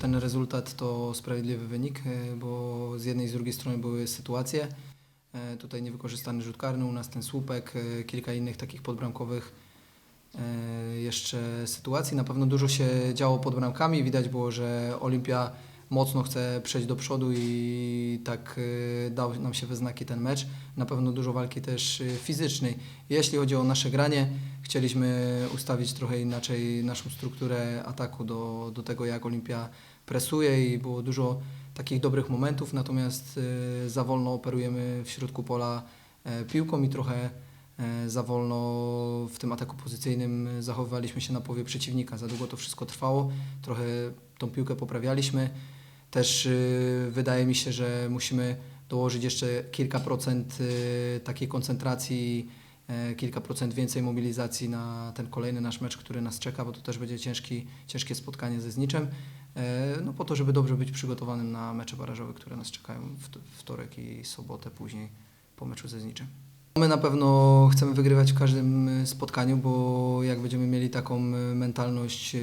Ten rezultat to sprawiedliwy wynik, e, bo z jednej i z drugiej strony były sytuacje. E, Tutaj niewykorzystany rzut karny, u nas ten słupek, e, kilka innych takich podbramkowych jeszcze sytuacji. Na pewno dużo się działo pod bramkami. Widać było, że Olimpia mocno chce przejść do przodu i tak dał nam się we znaki ten mecz. Na pewno dużo walki też fizycznej. Jeśli chodzi o nasze granie, chcieliśmy ustawić trochę inaczej naszą strukturę ataku do, do tego, jak Olimpia presuje i było dużo takich dobrych momentów, natomiast e, za wolno operujemy w środku pola e, piłką i trochę e, za wolno w tym ataku pozycyjnym zachowywaliśmy się na połowie przeciwnika. Za długo to wszystko trwało, trochę tą piłkę poprawialiśmy. Też e, wydaje mi się, że musimy dołożyć jeszcze kilka procent e, takiej koncentracji, kilka procent więcej mobilizacji na ten kolejny nasz mecz, który nas czeka, bo to też będzie ciężki, ciężkie spotkanie ze Zniczem. E, No po to, żeby dobrze być przygotowanym na mecze barażowe, które nas czekają w wtorek i sobotę później po meczu ze Zniczem. My na pewno chcemy wygrywać w każdym e, spotkaniu, bo jak będziemy mieli taką e, mentalność, e,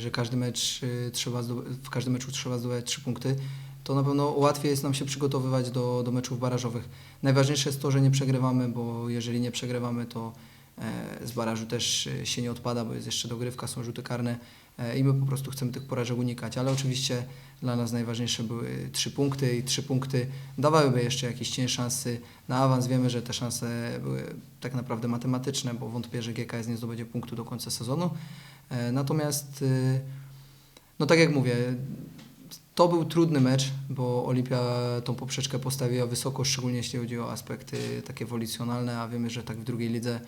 że każdy mecz e, trzeba w każdym meczu trzeba zdobywać trzy punkty, to na pewno łatwiej jest nam się przygotowywać do, do meczów barażowych. Najważniejsze jest to, że nie przegrywamy, bo jeżeli nie przegrywamy, to e, z barażu też się nie odpada, bo jest jeszcze dogrywka, są rzuty karne e, i my po prostu chcemy tych porażek unikać, ale oczywiście dla nas najważniejsze były trzy punkty i trzy punkty dawałyby jeszcze jakieś cień szansy na awans. Wiemy, że te szanse były tak naprawdę matematyczne, bo wątpię, że GKS nie zdobędzie punktu do końca sezonu. E, Natomiast, no tak jak mówię, to był trudny mecz, bo Olimpia tą poprzeczkę postawiła wysoko, szczególnie jeśli chodzi o aspekty takie wolicjonalne, a wiemy, że tak w drugiej lidze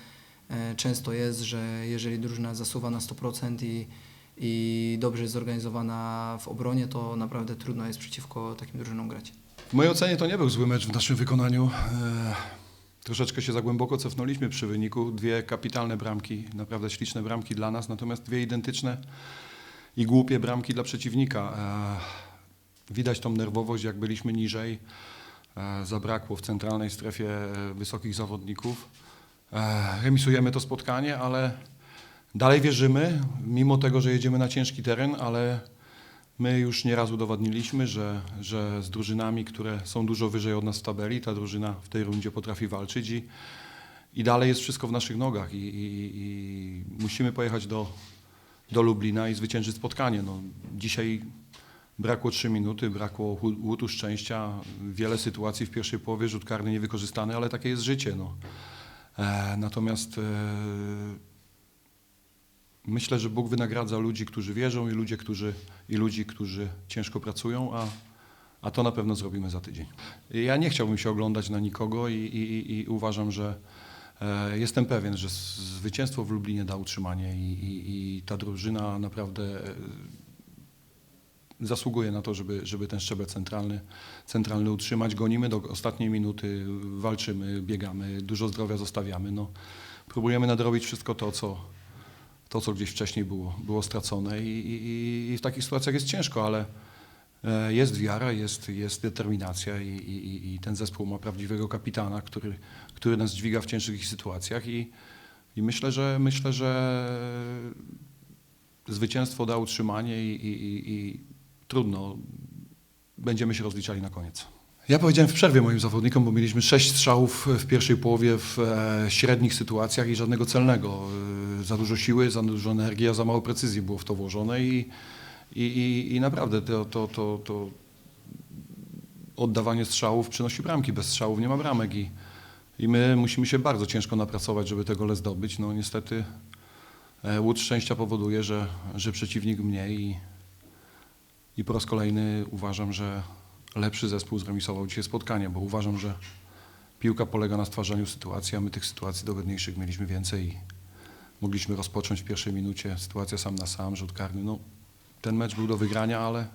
e, często jest, że jeżeli drużyna zasuwa na 100% i, i dobrze jest zorganizowana w obronie, to naprawdę trudno jest przeciwko takim drużynom grać. W mojej ocenie to nie był zły mecz w naszym wykonaniu. E, troszeczkę się za głęboko cofnęliśmy przy wyniku. Dwie kapitalne bramki, naprawdę śliczne bramki dla nas, natomiast dwie identyczne i głupie bramki dla przeciwnika. Widać tą nerwowość, jak byliśmy niżej. E, zabrakło w centralnej strefie e, wysokich zawodników. E, remisujemy to spotkanie, ale dalej wierzymy, mimo tego, że jedziemy na ciężki teren, ale My już nieraz udowodniliśmy, że, że z drużynami, które są dużo wyżej od nas w tabeli, ta drużyna w tej rundzie potrafi walczyć i, i dalej jest wszystko w naszych nogach i, i, i musimy pojechać do, do Lublina i zwyciężyć spotkanie. No, dzisiaj brakło 3 minuty, brakło łutu szczęścia, wiele sytuacji w pierwszej połowie, rzut karny niewykorzystany, ale takie jest życie. No. E, natomiast e, Myślę, że Bóg wynagradza ludzi, którzy wierzą i, ludzie, którzy, i ludzi, którzy ciężko pracują, a, a to na pewno zrobimy za tydzień. Ja nie chciałbym się oglądać na nikogo i, i, i- uważam, że e, jestem pewien, że zwycięstwo w Lublinie da utrzymanie i, i, i ta drużyna naprawdę e, zasługuje na to, żeby, żeby ten szczebel centralny, centralny utrzymać. Gonimy do ostatniej minuty, walczymy, biegamy, dużo zdrowia zostawiamy. No, próbujemy nadrobić wszystko to, co, to, co gdzieś wcześniej było, było stracone i, i, i w takich sytuacjach jest ciężko, ale e, jest wiara, jest, jest determinacja i, i, i ten zespół ma prawdziwego kapitana, który, który nas dźwiga w ciężkich sytuacjach i, i myślę, że myślę, że zwycięstwo da utrzymanie i, i, i, i trudno, będziemy się rozliczali na koniec. Ja powiedziałem w przerwie moim zawodnikom, bo mieliśmy sześć strzałów w pierwszej połowie w e, średnich sytuacjach i żadnego celnego. E, za dużo siły, za dużo energii, a za mało precyzji było w to włożone i, i, i, i naprawdę to, to, to, to oddawanie strzałów przynosi bramki. Bez strzałów nie ma bramek i, i my musimy się bardzo ciężko napracować, żeby te gole zdobyć. No niestety e, łód szczęścia powoduje, że, że przeciwnik mniej i, i po raz kolejny uważam, że lepszy zespół zremisował dzisiaj spotkanie, bo uważam, że piłka polega na stwarzaniu sytuacji, a my tych sytuacji dogodniejszych mieliśmy więcej i mogliśmy rozpocząć w pierwszej minucie sytuacja sam na sam, rzut karny. No, ten mecz był do wygrania, ale,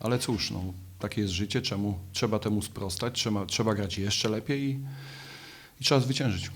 ale cóż, no, takie jest życie, czemu trzeba temu sprostać, trzeba, trzeba grać jeszcze lepiej i, i trzeba zwyciężyć.